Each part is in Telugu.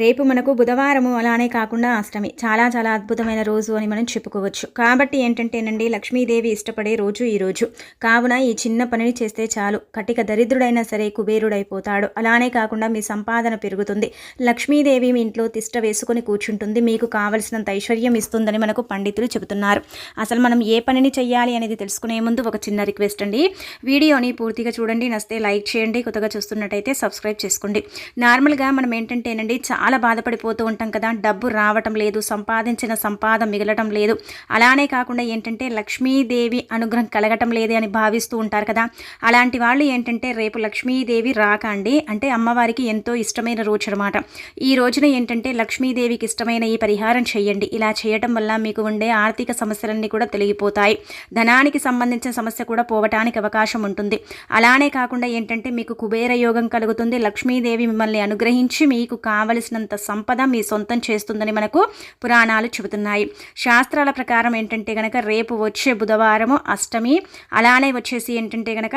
రేపు మనకు బుధవారము అలానే కాకుండా అష్టమి. చాలా చాలా అద్భుతమైన రోజు అని మనం చెప్పుకోవచ్చు. కాబట్టి ఏంటంటేనండి లక్ష్మీదేవి ఇష్టపడే రోజు ఈ రోజు. కావున ఈ చిన్న పనిని చేస్తే చాలు. కటిక దరిద్రుడైనా సరే కుబేరుడైపోతాడు. అలానే కాకుండా మీ సంపాదన పెరుగుతుంది. లక్ష్మీదేవి మీ ఇంట్లో తిష్ట వేసుకొని కూర్చుంటుంది. మీకు కావలసినంత ఐశ్వర్యం ఇస్తుందని మనకు పండితులు చెబుతున్నారు. అసలు మనం ఏ పనిని చెయ్యాలి అనేది తెలుసుకునే ముందు ఒక చిన్న రిక్వెస్ట్ అండి. వీడియోని పూర్తిగా చూడండి. నస్తే లైక్ చేయండి. కొత్తగా చూస్తున్నట్టయితే సబ్స్క్రైబ్ చేసుకోండి. నార్మల్గా మనం ఏంటంటేనండి చాలా చాలా బాధపడిపోతూ ఉంటాం కదా. డబ్బు రావటం లేదు సంపాదించిన సంపాద మిగలటం లేదు. అలానే కాకుండా ఏంటంటే లక్ష్మీదేవి అనుగ్రహం కలగటం లేదు అని భావిస్తూ ఉంటారు కదా. అలాంటి వాళ్ళు ఏంటంటే రేపు లక్ష్మీదేవి రాకండి అంటే అమ్మవారికి ఎంతో ఇష్టమైన రోజు అనమాట ఈ రోజున ఏంటంటే లక్ష్మీదేవికి ఇష్టమైన ఈ పరిహారం చేయండి. ఇలా చేయటం వల్ల మీకు ఉండే ఆర్థిక సమస్యలన్నీ కూడా తొలగిపోతాయి. ధనానికి సంబంధించిన సమస్య కూడా పోవటానికి అవకాశం ఉంటుంది. అలానే కాకుండా ఏంటంటే మీకు కుబేర యోగం కలుగుతుంది. లక్ష్మీదేవి మిమ్మల్ని అనుగ్రహించి మీకు కావలసిన చేసినంత సంపద మీ సొంతం చేస్తుందని మనకు పురాణాలు చెబుతున్నాయి. శాస్త్రాల ప్రకారం ఏంటంటే కనుక రేపు వచ్చే బుధవారము అష్టమి అలానే వచ్చేసి ఏంటంటే కనుక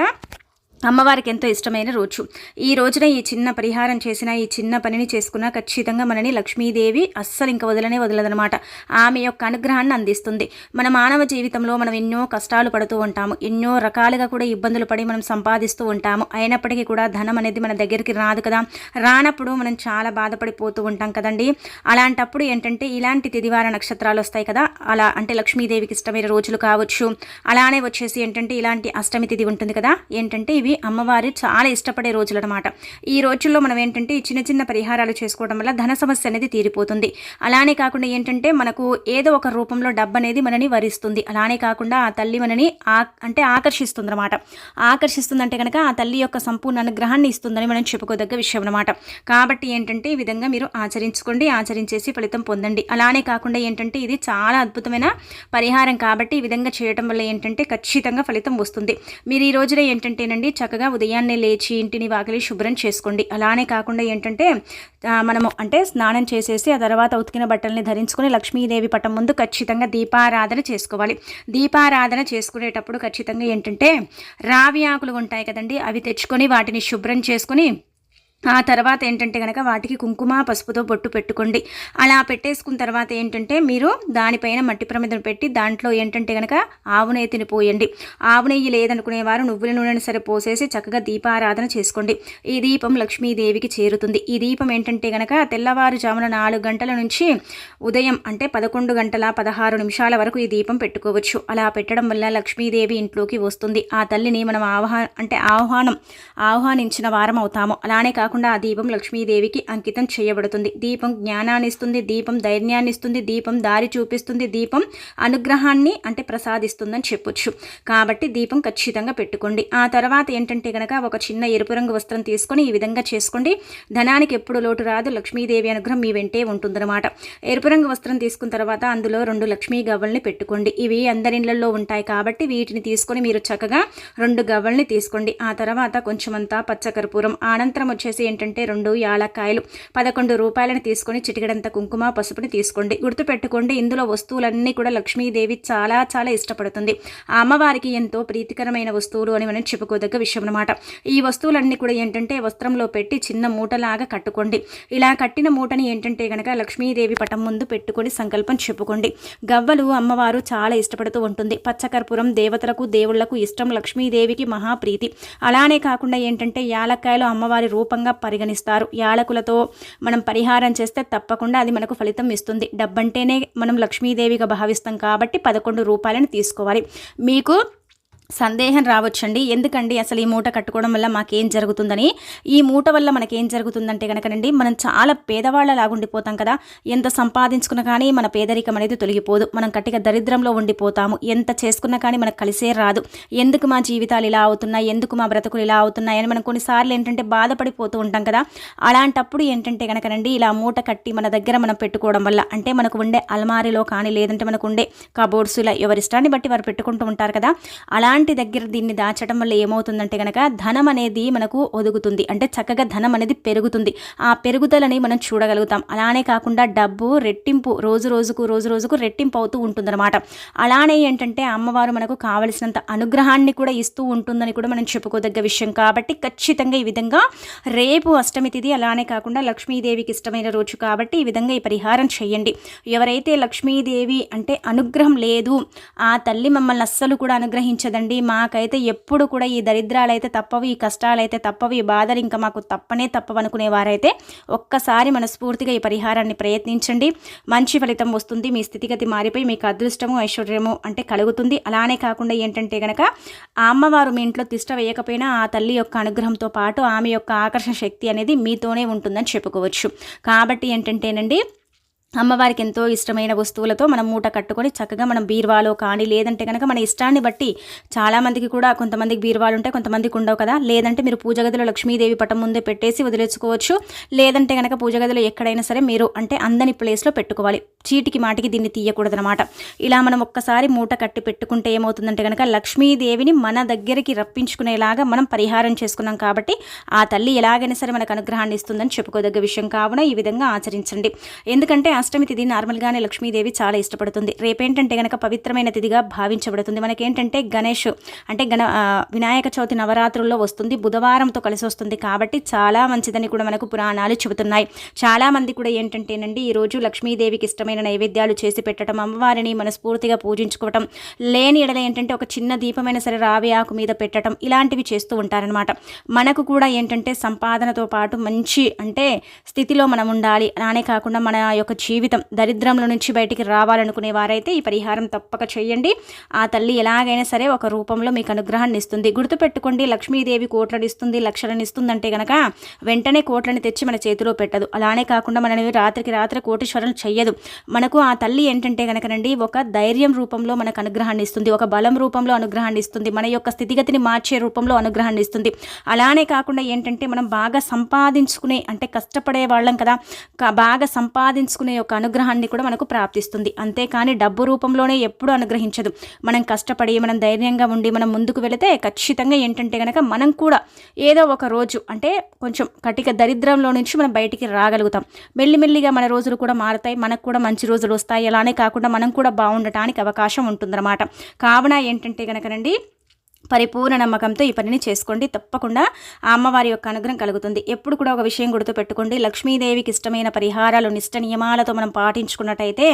అమ్మవారికి ఎంతో ఇష్టమైన రోజు. ఈ రోజున ఈ చిన్న పరిహారం చేసిన ఈ చిన్న పనిని చేసుకున్న ఖచ్చితంగా మనని లక్ష్మీదేవి అస్సలు ఇంకా వదలనే వదలదనమాట ఆమె యొక్క అనుగ్రహాన్ని అందిస్తుంది. మన మానవ జీవితంలో మనం ఎన్నో కష్టాలు పడుతూ ఉంటాము. ఎన్నో రకాలుగా కూడా ఇబ్బందులు పడి మనం సంపాదిస్తూ ఉంటాము. అయినప్పటికీ కూడా ధనం అనేది మన దగ్గరికి రాదు కదా. రానప్పుడు మనం చాలా బాధపడిపోతూ ఉంటాం కదండి. అలాంటప్పుడు ఏంటంటే ఇలాంటి తిదివార నక్షత్రాలు వస్తాయి కదా. అలా అంటే లక్ష్మీదేవికి ఇష్టమైన రోజులు కావచ్చు. అలానే వచ్చేసి ఏంటంటే ఇలాంటి అష్టమి తిది ఉంటుంది కదా. ఏంటంటే ఇవి అనేవి అమ్మవారి చాలా ఇష్టపడే రోజులు అనమాట ఈ రోజుల్లో మనం ఏంటంటే ఈ చిన్న చిన్న పరిహారాలు చేసుకోవడం వల్ల ధన సమస్య అనేది తీరిపోతుంది. అలానే కాకుండా ఏంటంటే మనకు ఏదో ఒక రూపంలో డబ్బు అనేది మనని వరిస్తుంది. అలానే కాకుండా ఆ తల్లి మనని ఆ అంటే ఆకర్షిస్తుంది అనమాట ఆకర్షిస్తుందంటే కనుక ఆ తల్లి యొక్క సంపూర్ణ అనుగ్రహాన్ని ఇస్తుందని మనం చెప్పుకోదగ్గ విషయం అనమాట. కాబట్టి ఏంటంటే ఈ విధంగా మీరు ఆచరించుకోండి ఆచరించేసి ఫలితం పొందండి. అలానే కాకుండా ఏంటంటే ఇది చాలా అద్భుతమైన పరిహారం కాబట్టి ఈ విధంగా చేయటం వల్ల ఏంటంటే ఖచ్చితంగా ఫలితం వస్తుంది. మీరు ఈ రోజున ఏంటంటేనండి చక్కగా ఉదయాన్నే లేచి ఇంటిని వాకిలి శుభ్రం చేసుకోండి. అలానే కాకుండా ఏంటంటే మనము అంటే స్నానం చేసేసి ఆ తర్వాత ఉతికిన బట్టల్ని ధరించుకొని లక్ష్మీదేవి పటం ముందు ఖచ్చితంగా దీపారాధన చేసుకోవాలి. దీపారాధన చేసుకునేటప్పుడు ఖచ్చితంగా ఏంటంటే రావి ఆకులు ఉంటాయి కదండి అవి తెచ్చుకొని వాటిని శుభ్రం చేసుకొని ఆ తర్వాత ఏంటంటే కనుక వాటికి కుంకుమ పసుపుతో బొట్టు పెట్టుకోండి. అలా పెట్టేసుకున్న తర్వాత ఏంటంటే మీరు దానిపైన మట్టి ప్రమిదను పెట్టి దాంట్లో ఏంటంటే కనుక ఆవు నెయ్యిని పోయండి. ఆవు నెయ్యి లేదనుకునేవారు నువ్వుల నూనెను సరే పోసేసి చక్కగా దీపారాధన చేసుకోండి. ఈ దీపం లక్ష్మీదేవికి చేరుతుంది. ఈ దీపం ఏంటంటే కనుక తెల్లవారుజామున నాలుగు గంటల నుంచి ఉదయం అంటే పదకొండు గంటల పదహారు నిమిషాల వరకు ఈ దీపం పెట్టుకోవచ్చు. అలా పెట్టడం వల్ల లక్ష్మీదేవి ఇంట్లోకి వస్తుంది. ఆ తల్లిని మనం ఆహ్వా అంటే ఆహ్వానం ఆహ్వానించిన వారం అవుతాము. అలానే కాకుండా కాకుండా ఆ దీపం లక్ష్మీదేవికి అంకితం చేయబడుతుంది. దీపం జ్ఞానాన్నిస్తుంది దీపం ధైర్యాన్ని ఇస్తుంది దీపం దారి చూపిస్తుంది దీపం అనుగ్రహాన్ని అంటే ప్రసాదిస్తుందని చెప్పొచ్చు. కాబట్టి దీపం ఖచ్చితంగా పెట్టుకోండి. ఆ తర్వాత ఏంటంటే కనుక ఒక చిన్న ఎరుపు రంగు వస్త్రం తీసుకొని ఈ విధంగా చేసుకోండి. ధనానికి ఎప్పుడు లోటు రాదు. లక్ష్మీదేవి అనుగ్రహం మీ వెంటే ఉంటుందన్నమాట. ఎరుపు రంగు వస్త్రం తీసుకున్న తర్వాత అందులో రెండు లక్ష్మీ గవ్వల్ని పెట్టుకోండి. ఇవి అందరిళ్ళలో ఉంటాయి కాబట్టి వీటిని తీసుకొని మీరు చక్కగా రెండు గవ్వల్ని తీసుకోండి. ఆ తర్వాత కొంచెమంతా పచ్చకర్పూరం అనంతరం వచ్చేసి వచ్చేసి ఏంటంటే రెండు యాలక్కాయలు పదకొండు రూపాయలను తీసుకొని చిటికడంత కుంకుమ పసుపుని తీసుకోండి. గుర్తుపెట్టుకోండి ఇందులో వస్తువులన్నీ కూడా లక్ష్మీదేవి చాలా చాలా ఇష్టపడుతుంది. ఆ అమ్మవారికి ఎంతో ప్రీతికరమైన వస్తువులు అని మనం చెప్పుకోదగ్గ విషయం అనమాట ఈ వస్తువులన్నీ కూడా ఏంటంటే వస్త్రంలో పెట్టి చిన్న మూటలాగా కట్టుకోండి. ఇలా కట్టిన మూటని ఏంటంటే కనుక లక్ష్మీదేవి పటం ముందు పెట్టుకొని సంకల్పం చెప్పుకోండి. గవ్వలు అమ్మవారు చాలా ఇష్టపడుతూ ఉంటుంది. పచ్చకర్పూరం దేవతలకు దేవుళ్ళకు ఇష్టం లక్ష్మీదేవికి మహాప్రీతి అలానే కాకుండా ఏంటంటే యాలక్కాయలు అమ్మవారి రూపంగా విధంగా పరిగణిస్తారు. యాలకులతో మనం పరిహారం చేస్తే తప్పకుండా అది మనకు ఫలితం ఇస్తుంది. డబ్బంటేనే మనం లక్ష్మీదేవిగా భావిస్తాం కాబట్టి పదకొండు రూపాయలను తీసుకోవాలి. మీకు సందేహం రావచ్చండి. ఎందుకండి అసలు ఈ మూట కట్టుకోవడం వల్ల మాకేం జరుగుతుందని? ఈ మూట వల్ల మనకేం జరుగుతుందంటే కనుకనండి మనం చాలా పేదవాళ్ళ లాగుండిపోతాం కదా. ఎంత సంపాదించుకున్నా కానీ మన పేదరికం అనేది తొలగిపోదు. మనం కట్టిక దరిద్రంలో ఉండిపోతాము. ఎంత చేసుకున్నా కానీ మనకు కలిసే రాదు. ఎందుకు మా జీవితాలు ఇలా అవుతున్నాయి? ఎందుకు మా బ్రతుకులు ఇలా అవుతున్నాయి? అని మనం కొన్నిసార్లు ఏంటంటే బాధపడిపోతూ ఉంటాం కదా. అలాంటప్పుడు ఏంటంటే కనుకనండి ఇలా మూట కట్టి మన దగ్గర మనం పెట్టుకోవడం వల్ల అంటే మనకు ఉండే అల్మారీలో కానీ లేదంటే మనకు ఉండే కబోర్డ్స్ ఇలా ఎవరిష్టాన్ని బట్టి వారు పెట్టుకుంటూ ఉంటారు కదా. అలాంటి అలాంటి దగ్గర దీన్ని దాచడం వల్ల ఏమవుతుందంటే కనుక ధనం అనేది మనకు ఒదుగుతుంది. అంటే చక్కగా ధనం అనేది పెరుగుతుంది. ఆ పెరుగుదలని మనం చూడగలుగుతాం. అలానే కాకుండా డబ్బు రెట్టింపు రోజు రోజుకు రోజు రోజుకు రెట్టింపు అవుతూ ఉంటుందన్నమాట. అలానే ఏంటంటే అమ్మవారు మనకు కావలసినంత అనుగ్రహాన్ని కూడా ఇస్తూ ఉంటుందని కూడా మనం చెప్పుకోదగ్గ విషయం. కాబట్టి ఖచ్చితంగా ఈ విధంగా రేపు అష్టమి తిథి అలానే కాకుండా లక్ష్మీదేవికి ఇష్టమైన రోజు కాబట్టి ఈ విధంగా ఈ పరిహారం చేయండి. ఎవరైతే లక్ష్మీదేవి అంటే అనుగ్రహం లేదు ఆ తల్లి మమ్మల్ని అస్సలు కూడా అనుగ్రహించదండి. మాకైతే ఎప్పుడు కూడా ఈ దరిద్రాలు అయితే తప్పవు ఈ కష్టాలు అయితే తప్పవు ఈ బాధలు ఇంకా మాకు తప్పనే తప్పవు అనుకునే వారైతే ఒక్కసారి మనస్ఫూర్తిగా ఈ పరిహారాన్ని ప్రయత్నించండి. మంచి ఫలితం వస్తుంది. మీ స్థితిగతి మారిపోయి మీకు అదృష్టము ఐశ్వర్యము అంటే కలుగుతుంది. అలానే కాకుండా ఏంటంటే గనక ఆ అమ్మవారు మీ ఇంట్లో తిష్ట వేయకపోయినా ఆ తల్లి యొక్క అనుగ్రహంతో పాటు ఆమె యొక్క ఆకర్షణ శక్తి అనేది మీతోనే ఉంటుందని చెప్పుకోవచ్చు. కాబట్టి ఏంటంటేనండి అమ్మవారికి ఎంతో ఇష్టమైన వస్తువులతో మనం మూట కట్టుకొని చక్కగా మనం బీర్వాలో కానీ లేదంటే కనుక మన ఇష్టాన్ని బట్టి చాలామందికి కూడా కొంతమందికి బీర్వాలు ఉంటాయి కొంతమందికి ఉండవు కదా. లేదంటే మీరు పూజ గదిలో లక్ష్మీదేవి పటం ముందే పెట్టేసి వదిలేసుకోవచ్చు. లేదంటే కనుక పూజ గదిలో ఎక్కడైనా సరే మీరు అంటే అందని ప్లేస్లో పెట్టుకోవాలి. చీటికి మాటికి దీన్ని తీయకూడదనమాట ఇలా మనం ఒక్కసారి మూట కట్టి పెట్టుకుంటే ఏమవుతుందంటే కనుక లక్ష్మీదేవిని మన దగ్గరికి రప్పించుకునేలాగా మనం పరిహారం చేసుకున్నాం కాబట్టి ఆ తల్లి ఎలాగైనా సరే మనకు అనుగ్రహాన్ని ఇస్తుందని చెప్పుకోదగ్గ విషయం. కావున ఈ విధంగా ఆచరించండి. ఎందుకంటే అష్టమి తిథి నార్మల్గానే లక్ష్మీదేవి చాలా ఇష్టపడుతుంది. రేపేంటంటే గనక పవిత్రమైన తిథిగా భావించబడుతుంది. మనకేంటంటే గణేష్ అంటే గణ వినాయక చవితి నవరాత్రుల్లో వస్తుంది. బుధవారంతో కలిసి వస్తుంది కాబట్టి చాలా మంచిదని కూడా మనకు పురాణాలు చెబుతున్నాయి. చాలామంది కూడా ఏంటంటేనండి ఈరోజు లక్ష్మీదేవికి ఇష్టమైన నైవేద్యాలు చేసి పెట్టడం అమ్మవారిని మనస్ఫూర్తిగా పూజించుకోవటం లేని ఎడల ఏంటంటే ఒక చిన్న దీపమైన సరే రావి ఆకు మీద పెట్టడం ఇలాంటివి చేస్తూ ఉంటారనమాట మనకు కూడా ఏంటంటే సంపాదనతో పాటు మంచి అంటే స్థితిలో మనం ఉండాలి. అలానే కాకుండా మన యొక్క జీవితం దరిద్రంలో నుంచి బయటికి రావాలనుకునే వారైతే ఈ పరిహారం తప్పక చేయండి. ఆ తల్లి ఎలాగైనా సరే ఒక రూపంలో మీకు అనుగ్రహాన్ని ఇస్తుంది. గుర్తుపెట్టుకోండి లక్ష్మీదేవి కోట్లను ఇస్తుంది లక్షలను ఇస్తుందంటే కనుక వెంటనే కోట్లని తెచ్చి మన చేతిలో పెట్టదు. అలానే కాకుండా మనని రాత్రికి రాత్రి కోటీశ్వరం చెయ్యదు. మనకు ఆ తల్లి ఏంటంటే కనుకనండి ఒక ధైర్యం రూపంలో మనకు అనుగ్రహాన్ని ఇస్తుంది. ఒక బలం రూపంలో అనుగ్రహాన్ని ఇస్తుంది. మన యొక్క స్థితిగతిని మార్చే రూపంలో అనుగ్రహాన్ని ఇస్తుంది. అలానే కాకుండా ఏంటంటే మనం బాగా సంపాదించుకునే అంటే కష్టపడే వాళ్ళం కదా బాగా సంపాదించుకునే యొక్క అనుగ్రహాన్ని కూడా మనకు ప్రాప్తిస్తుంది. అంతేకాని డబ్బు రూపంలోనే ఎప్పుడు అనుగ్రహించదు. మనం కష్టపడి మనం ధైర్యంగా ఉండి మనం ముందుకు వెళితే ఖచ్చితంగా ఏంటంటే కనుక మనం కూడా ఏదో ఒక రోజు అంటే కొంచెం కటిక దరిద్రంలో నుంచి మనం బయటికి రాగలుగుతాం. మెల్లిమెల్లిగా మన రోజులు కూడా మారుతాయి మనకు కూడా మంచి రోజులు వస్తాయి. అలానే కాకుండా మనం కూడా బాగుండటానికి అవకాశం ఉంటుందన్నమాట. కావున ఏంటంటే కనుకనండి పరిపూర్ణ నమ్మకంతో ఈ పనిని చేసుకోండి. తప్పకుండా ఆ అమ్మవారి యొక్క అనుగ్రహం కలుగుతుంది. ఎప్పుడు కూడా ఒక విషయం గుర్తుపెట్టుకోండి లక్ష్మీదేవికి ఇష్టమైన పరిహారాలు నిష్ట నియమాలతో మనం పాటించుకున్నట్టయితే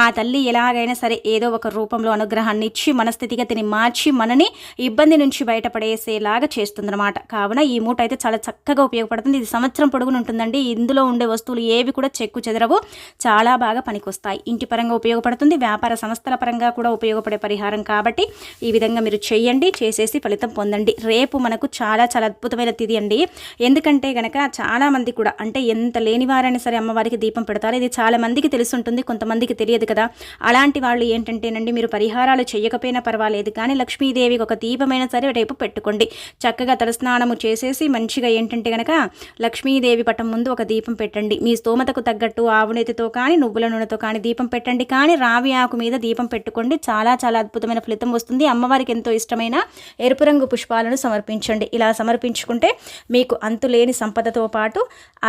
ఆ తల్లి ఎలాగైనా సరే ఏదో ఒక రూపంలో అనుగ్రహాన్ని ఇచ్చి మన స్థితిగతిని మార్చి మనని ఇబ్బంది నుంచి బయటపడేసేలాగా చేస్తుందన్నమాట. కావున ఈ మూట అయితే చాలా చక్కగా ఉపయోగపడుతుంది. ఇది సంవత్సరం పొడుగున ఉంటుందండి. ఇందులో ఉండే వస్తువులు ఏవి కూడా చెక్కు చెదరవు. చాలా బాగా పనికొస్తాయి. ఇంటి పరంగా ఉపయోగపడుతుంది. వ్యాపార సంస్థల పరంగా కూడా ఉపయోగపడే పరిహారం కాబట్టి ఈ విధంగా మీరు చేయండి. చేసి చేసి ఫలితం పొందండి. రేపు మనకు చాలా చాలా అద్భుతమైన తిథి అండి. ఎందుకంటే గనక చాలామంది కూడా అంటే ఎంత లేని వారైనా సరే అమ్మవారికి దీపం పెడతారు. ఇది చాలామందికి తెలుసుంటుంది కొంతమందికి తెలియదు కదా. అలాంటి వాళ్ళు ఏంటంటేనండి మీరు పరిహారాలు చేయకపోయినా పర్వాలేదు. కానీ లక్ష్మీదేవికి ఒక దీపమైనా సరే రేపు పెట్టుకోండి. చక్కగా తలస్నానము చేసేసి మంచిగా ఏంటంటే గనక లక్ష్మీదేవి పటం ముందు ఒక దీపం పెట్టండి. మీ స్తోమతకు తగ్గట్టు ఆవునేతితో కానీ నువ్వుల నూనెతో కానీ దీపం పెట్టండి. కానీ రావి ఆకు మీద దీపం పెట్టుకోండి. చాలా చాలా అద్భుతమైన ఫలితం వస్తుంది. అమ్మవారికి ఎంతో ఇష్టమైన ఎరుపు రంగు పుష్పాలను సమర్పించండి. ఇలా సమర్పించుకుంటే మీకు అంతులేని సంపదతో పాటు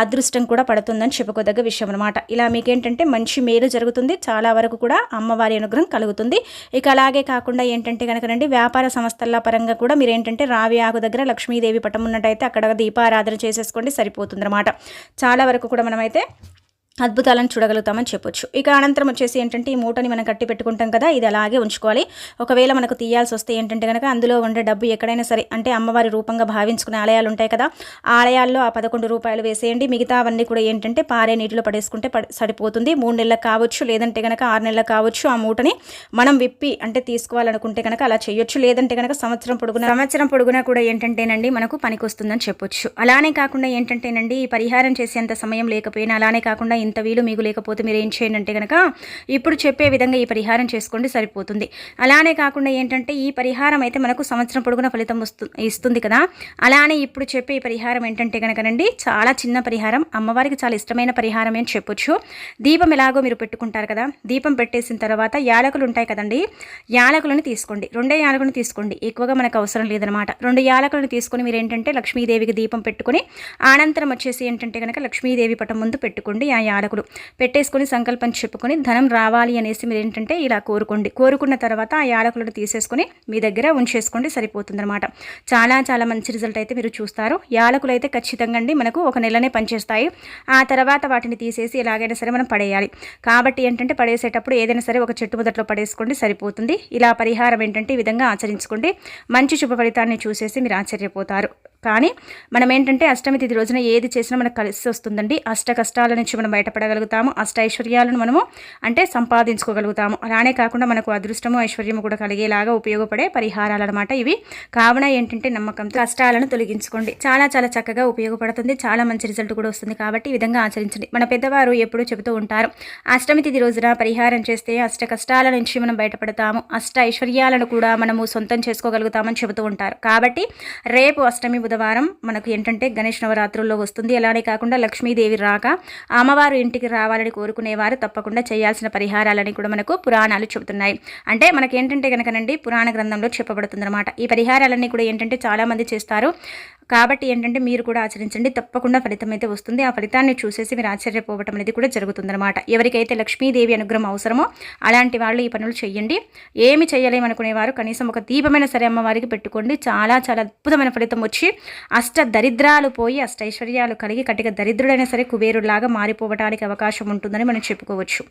అదృష్టం కూడా పడుతుందని చెప్పుకోదగ్గ విషయం అనమాట ఇలా మీకేంటంటే మంచి మేలు జరుగుతుంది. చాలా వరకు కూడా అమ్మవారి అనుగ్రహం కలుగుతుంది. ఇక అలాగే కాకుండా ఏంటంటే కనుకనండి వ్యాపార సంస్థల పరంగా కూడా మీరు ఏంటంటే రావి ఆకు దగ్గర లక్ష్మీదేవి పటం ఉన్నట్టయితే అక్కడ దీపారాధన చేసేసుకోండి సరిపోతుంది అనమాట చాలా వరకు కూడా మనమైతే అద్భుతాలను చూడగలుగుతామని చెప్పొచ్చు. ఇక అనంతరం వచ్చేసి ఏంటంటే ఈ మూటని మనం కట్టి పెట్టుకుంటాం కదా ఇది అలాగే ఉంచుకోవాలి. ఒకవేళ మనకు తీయాల్సి వస్తే ఏంటంటే కనుక అందులో ఉండే డబ్బు ఎక్కడైనా సరే అంటే అమ్మవారి రూపంగా భావించుకునే ఆలయాలు ఉంటాయి కదా ఆలయాల్లో ఆ పదకొండు రూపాయలు వేసేయండి. మిగతా అవన్నీ కూడా ఏంటంటే పారే నీటిలో పడేసుకుంటే సరిపోతుంది. మూడు నెలలకు కావచ్చు లేదంటే కనుక ఆరు నెలలకు కావచ్చు ఆ మూటని మనం విప్పి అంటే తీసుకోవాలనుకుంటే కనుక అలా చేయొచ్చు. లేదంటే కనుక సంవత్సరం పొడుగున సంవత్సరం పొడుగునా కూడా ఏంటంటేనండి మనకు పనికి వస్తుందని చెప్పొచ్చు. అలానే కాకుండా ఏంటంటేనండి ఈ పరిహారం చేసేంత సమయం లేకపోయినా అలానే కాకుండా ఇంత వీలు మీకు లేకపోతే మీరు ఏం చేయండి అంటే కనుక ఇప్పుడు చెప్పే విధంగా ఈ పరిహారం చేసుకోండి సరిపోతుంది. అలానే కాకుండా ఏంటంటే ఈ పరిహారం అయితే మనకు సంవత్సరం పొడుగున ఫలితం వస్తు ఇస్తుంది కదా. అలానే ఇప్పుడు చెప్పే ఈ పరిహారం ఏంటంటే కనుకనండి చాలా చిన్న పరిహారం అమ్మవారికి చాలా ఇష్టమైన పరిహారం అని చెప్పొచ్చు. దీపం ఎలాగో మీరు పెట్టుకుంటారు కదా దీపం పెట్టేసిన తర్వాత యాలకులు ఉంటాయి కదండి యాలకులను తీసుకోండి. రెండే యాలకులను తీసుకోండి ఎక్కువగా మనకు అవసరం లేదనమాట. రెండు యాలకులను తీసుకొని మీరు ఏంటంటే లక్ష్మీదేవికి దీపం పెట్టుకొని అనంతరం వచ్చేసి ఏంటంటే కనుక లక్ష్మీదేవి పటం ముందు పెట్టుకోండి. ఆ యాలకులు పెట్టేసుకొని సంకల్పం చెప్పుకొని ధనం రావాలి అనేసి మీరు ఏంటంటే ఇలా కోరుకోండి. కోరుకున్న తర్వాత ఆ యాలకులను తీసేసుకొని మీ దగ్గర ఉంచేసుకోండి సరిపోతుందన్నమాట. చాలా చాలా మంచి రిజల్ట్ అయితే మీరు చూస్తారు. యాలకులు అయితే ఖచ్చితంగా అండి మనకు ఒక నెలనే పనిచేస్తాయి. ఆ తర్వాత వాటిని తీసేసి ఎలాగైనా సరే మనం పడేయాలి. కాబట్టి ఏంటంటే పడేసేటప్పుడు ఏదైనా సరే ఒక చెట్టు మొదట్లో పడేసుకోండి సరిపోతుంది. ఇలా పరిహారం ఏంటంటే ఈ విధంగా ఆచరించుకోండి. మంచి శుభ ఫలితాన్ని చూసేసి మీరు ఆశ్చర్యపోతారు. కానీ మనం ఏంటంటే అష్టమి తిథి రోజున ఏది చేసినా మనకు కలిసి వస్తుందండి. అష్ట కష్టాల నుంచి మనం బయటపడగలుగుతాము. అష్ట ఐశ్వర్యాలను మనము అంటే సంపాదించుకోగలుగుతాము. అలానే కాకుండా మనకు అదృష్టము ఐశ్వర్యము కూడా కలిగేలాగా ఉపయోగపడే పరిహారాలు అనమాట ఇవి. కావున ఏంటంటే నమ్మకంతో కష్టాలను తొలగించుకోండి. చాలా చాలా చక్కగా ఉపయోగపడుతుంది. చాలా మంచి రిజల్ట్ కూడా వస్తుంది కాబట్టి ఈ విధంగా ఆచరించండి. మన పెద్దవారు ఎప్పుడూ చెబుతూ ఉంటారు అష్టమి తిథి రోజున పరిహారం చేస్తే అష్ట కష్టాల నుంచి మనం బయటపడతాము. అష్ట ఐశ్వర్యాలను కూడా మనము సొంతం చేసుకోగలుగుతామని చెబుతూ ఉంటారు. కాబట్టి రేపు అష్టమి బుధవారం మనకు ఏంటంటే గణేష్ నవరాత్రుల్లో వస్తుంది. అలానే కాకుండా లక్ష్మీదేవి రాక అమ్మవారు ఇంటికి రావాలని కోరుకునేవారు తప్పకుండా చేయాల్సిన పరిహారాలని కూడా మనకు పురాణాలు చెబుతున్నాయి. అంటే మనకి ఏంటంటే కనుకనండి పురాణ గ్రంథంలో చెప్పబడుతుందన్నమాట. ఈ పరిహారాలన్నీ కూడా ఏంటంటే చాలామంది చేస్తారు. కాబట్టి ఏంటంటే మీరు కూడా ఆచరించండి. తప్పకుండా ఫలితం అయితే వస్తుంది. ఆ ఫలితాన్ని చూసేసి మీరు ఆశ్చర్యపోవటం అనేది కూడా జరుగుతుందన్నమాట. ఎవరికైతే లక్ష్మీదేవి అనుగ్రహం అవసరమో అలాంటి వాళ్ళు ఈ పనులు చేయండి ఏమి చేయలేమనుకునేవారు కనీసం ఒక దీపమైన సరే అమ్మవారికి పెట్టుకోండి. చాలా చాలా అద్భుతమైన ఫలితం వచ్చి అష్ట దరిద్రాలు పోయి అష్ట ఐశ్వర్యాలు కలిగి కటిక దరిద్రుడైనా సరే కుబేరులాగా మారిపోవడానికి అవకాశం ఉంటుందని మనం చెప్పుకోవచ్చు.